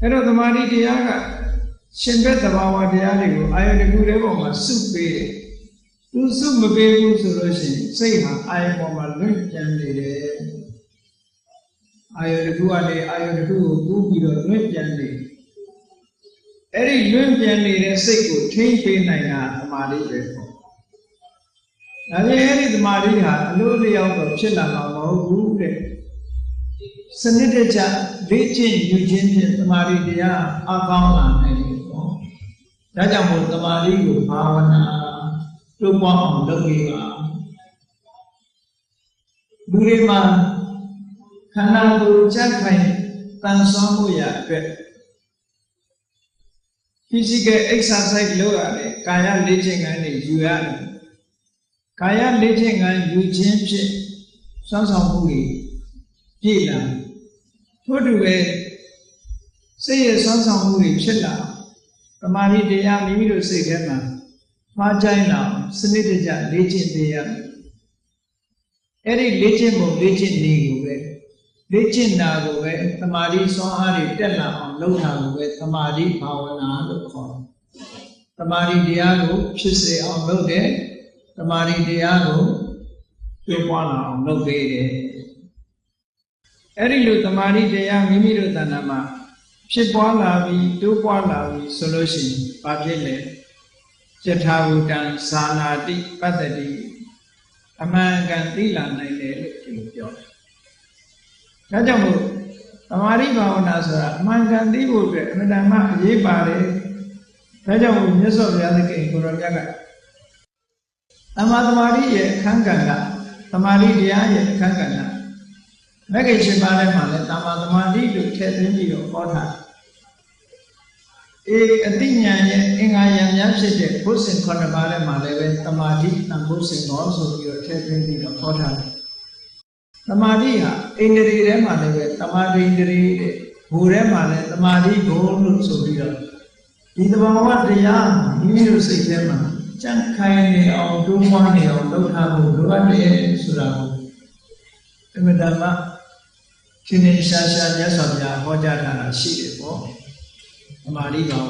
အဲ့တော့သမာဓိတရားကရှင်ဘက်သဘာဝတရားတွေကိုအာယုန်တစ်ခုတည်းပေါ်မှာစုပေးတယ်သူစုမပေးဘူးဆိုလို့ရှိရင်စိတ်ဟာအာယုန်ပေါ်မှာလွင့်ပြန်နေတယ်အာယုန်တစ်ခုကနေအာယုန်တစ်ခုကိုကူးပြီးတော့လွင့်ပြန်နေအဲ့ဒီလွင့်ပြန်နေတဲ့စိတ်ကိုထိမ့်ပေးနိုင်တာသမာဓိပဲပေါ့ဒါပြင်အဲ့ဒီသမာဓိဟာအလိုအလျောက်တော့ဖြစ်လာမှာမဟုတ်ဘူးတဲ့ စနစ်တကျလေ့ကျင့်ယူခြင်းဖြင့်သမာဓိတရားအကောင်းလာနိုင်တယ်ပေါ့ဒါကြောင့်မို့သမာဓိကိုဘာဝနာတိုးပွားအောင်လုပ်ရပါလူတွေမှာခန္ဓာကိုယ်ကြက်ခိုင်တန်ဆွမ်းမှုရအတွက် physical exercise လုပ်ရတယ်ကာယလေ့ကျင့်ခန်းတွေယူရတယ်ကာယလေ့ကျင့်ခန်းယူခြင်းဖြင့်စောင့်ဆောင်မှုတွေပြည့်လာ ထို့တူပဲစိတ်ရဲ့စောင့်ဆောင်မှုတွေဖြစ်လာသမာဓိတရားမိမိတို့စိတ်ထဲမှာမှားကြိုင်းလာစနစ်တကျလေ့ကျင့်ပေးရမယ်အဲ့ဒီလေ့ကျင့်ဖို့လေ့ကျင့်နေကိုပဲလေ့ကျင့်တာကိုပဲသမာဓိစွမ်းအားတွေတက်လာအောင်လုပ်တာကိုပဲသမာဓိဘာဝနာလို့ခေါ်တယ်။သမာဓိတရားကိုဖြစ်စေအောင်လုပ်တယ်။သမာဓိတရားကိုပြပွားလာအောင်လုပ်ပေးတယ်။ အဲ့ဒီလိုသမာဓိတရားမိမိတို့တဏ္ဍာမှာဖြစ်ပွားလာပြီးတိုးပွားလာပြီးဆိုလို့ရှိရင်ဘာဖြစ်လဲ။ယထာဝတံဇာနာတိပတ္တတိအမှန်ကန်သိလာနိုင်တယ်လို့ဒီလိုပြောတယ်။ဒါကြောင့်မို့သမာဓိဘာဝနာဆိုတာအမှန်ကန်သိဖို့အတွက်အမှန်တမ်းအရေးပါတယ်။ဒါကြောင့်မို့မြတ်စွာဘုရားသခင်ကိုရောမြတ်ကသမာသမာဓိရဲ့အခန်းကဏ္ဍသမာဓိတရားရဲ့အခန်းကဏ္ဍ မဂ္ဂင်ရှင်ပါးထဲမှာလည်းသမာသမာဓိလို့ထည့်သွင်းပြီးတော့ဟောထားအေအတိညာရဲ့အင်္ဂါယံများဖြစ်တဲ့ဘုဇင်ခုနှစ်ပါးထဲမှာလည်းပဲသမာဓိတန်ဘုဇင်တော်ဆိုပြီးတော့ထည့်သွင်းပြီးတော့ဟောထားတယ်သမာဓိဟာအိန္ဒြေထဲမှာလည်းပဲသမာဓိန္ဒြေတဲ့ဘူထဲမှာလည်းသမာဓိဘုံလို့ဆိုပြီးတော့ဒီသဘာဝတရားမိမိတို့စိတ်ထဲမှာကြံ့ခိုင်နေအောင်တွန်းပွားနေအောင်လုပ်ထားဖို့လိုအပ်တယ်ဆိုတာကိုအမြဲတမ်း ရှင်းနေရှားရှားမြတ်စွာဘုရားဟောကြားထားတာရှိတယ်ပေါ့သမာဓိပါ